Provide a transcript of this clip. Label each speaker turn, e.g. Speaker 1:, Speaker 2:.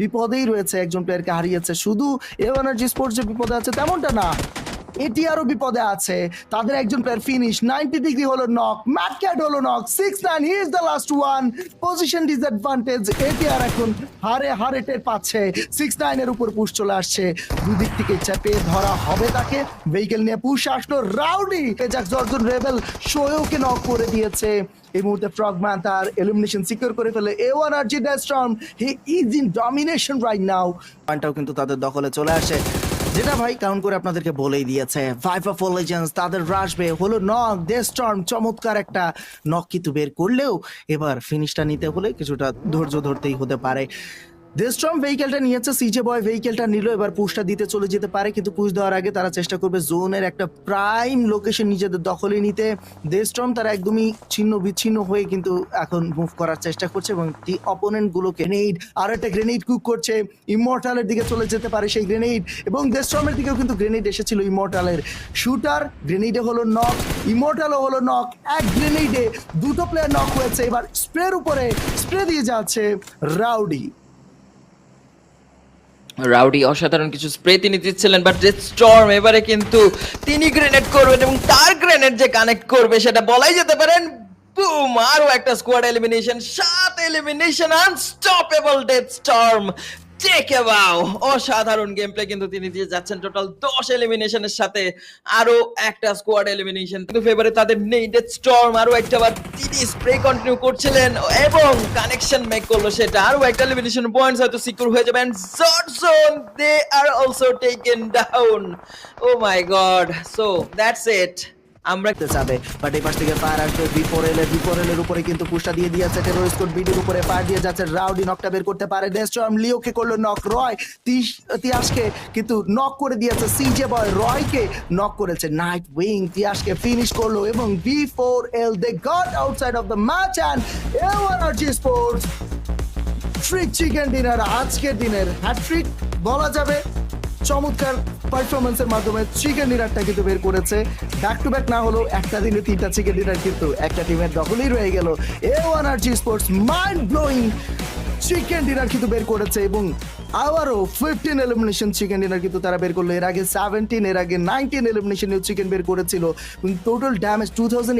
Speaker 1: বিপদেই রয়েছে একজন প্লেয়ারকে হারিয়েছে। শুধু এ এনার্জি স্পোর্টস যে বিপদে আছে তেমনটা না। এটি আরও বিপদে আছে। তাদের একজন প্লেয়ার ফিনিশ নাইনটি ডিগ্রি হলো নক ম্যাটক্যাট হলো knock six nine he is the last one position disadvantage এটি আর এখন হারে হারে টের পাচ্ছে। সিক্স নাইনের উপর পুশ চলে আসছে। দুদিক থেকে চেপে ধরা হবে তাকে। ভেহিকেল নিয়ে পুশ আসলো রাউডি এজাক জর্জন রেবেল শোয়েওকে নক করে দিয়েছে। এই মুহূর্তে ফ্রগম্যান তার এলিমিনেশন সিকিউর করে ফেলে। A one R G ডেস্ট্রম he is in domination right now পয়েন্টটাও কিন্তু তাদের দখলে চলে আসে। যেটা ভাই কাউন্ট করে আপনাদেরকে বলেই দিয়েছে। ফাইভ অফ লেজেন্স তাদের রাসবে হলো নক ডেস্টর্ম চমৎকার একটা নক কিন্তু বের করলেও এবার ফিনিশটা নিতে হলে কিছুটা ধৈর্য ধরতেই হতে পারে। ডেস্ট্রম ভেহিকেলটা নিয়েছে সিজে বয় ভেহিকেলটা নিল, এবার পুশটা দিতে চলে যেতে পারে, কিন্তু পুশ দেওয়ার আগে তারা চেষ্টা করবে জোনের একটা প্রাইম লোকেশন নিজেদের দখলে নিতে। ডেস্ট্রম তারা একদমই ছিন্ন বিচ্ছিন্ন হয়ে কিন্তু এখন মুভ করার চেষ্টা করছে এবং অপোনেন্টগুলো গ্রেনেড আর একটা গ্রেনেড কুক করছে ইমর্টালের দিকে চলে যেতে পারে সেই গ্রেনেড এবং ডেস্ট্রমের দিকেও কিন্তু গ্রেনেড এসেছিল ইমর্টালের শুটার গ্রেনেডে হলো নক ইমর্টালও হলো নক এক গ্রেনেডে দুটো প্লেয়ার নক হয়েছে, এবার স্প্রের উপরে স্প্রে দিয়ে যাচ্ছে রাউডি
Speaker 2: রাউডি অসাধারণ কিছু স্প্রে তিনি দিচ্ছিলেন বাট যে স্টর্ম এবারে কিন্তু তিনি গ্রেনেড করবেন এবং তার গ্রেনেড যে কানেক্ট করবে সেটা বলাই যেতে পারেন বুম আরও একটা স্কোয়াড এলিমিনেশন সাত এলিমিনেশন আনস্টপেবল ডেথ স্টর্ম টেকে বাও? অসাধারণ গেম প্লে কিন্তু তিনি দিয়ে যাচ্ছেন। টোটাল দশ এলিমিনেশনের সাথে আরও একটা স্কোয়াড এলিমিনেশন কিন্তু ফেভারে তাদের নেই ডেথ স্টর্ম আরও একটা বার তিনি স্প্রে কন্টিনিউ করছিলেন এবং কানেকশন মেক করল সেটা। আরও একটা এলিমিনেশন পয়েন্টস হয়তো সিকিউর হয়ে যাবে। And জর্জন they are also taken down oh my god so that's it আমরা
Speaker 1: যাবে বাট এই পাশ থেকে ফায়ার আসবে B four L B four L এর উপরে কিন্তু পুশটা দিয়ে দিয়েছে টেরোর স্কোর বিডির উপরে ফায়ার দিয়ে যাচ্ছে রাউডি নকটা বের করতে পারে। ডেস্ট্রম লিওকে করল নক রয় তিস তিয়াসকে কিন্তু নক করে দিয়েছে সিজে বয় রয়কে নক করেছে নাইট উইং তিয়াসকে ফিনিশ করল এবং B four L they got outside of the match and A R G sports trick chicken dinner আজকের দিনের হ্যাট্রিক বলা যাবে। চমৎকার পারফরমেন্সের মাধ্যমে চিকেন ডিনারটা কিন্তু বের করেছে। ব্যাক টু ব্যাক না হলেও একটা দিনে তিনটা চিকেন ডিনার কিন্তু একটা টিমের দখলেই রয়ে গেল। A one R G sports mind blowing chicken dinner কিন্তু বের করেছে এবং আবারও ফিফটিন এলিমিনেশন চিকেন ডিনার কিন্তু তারা বের করল। এর আগে সেভেন্টিন এর আগে নাইনটিন এলিমিনেশন চিকেন বের করেছিল। Total damage to thousand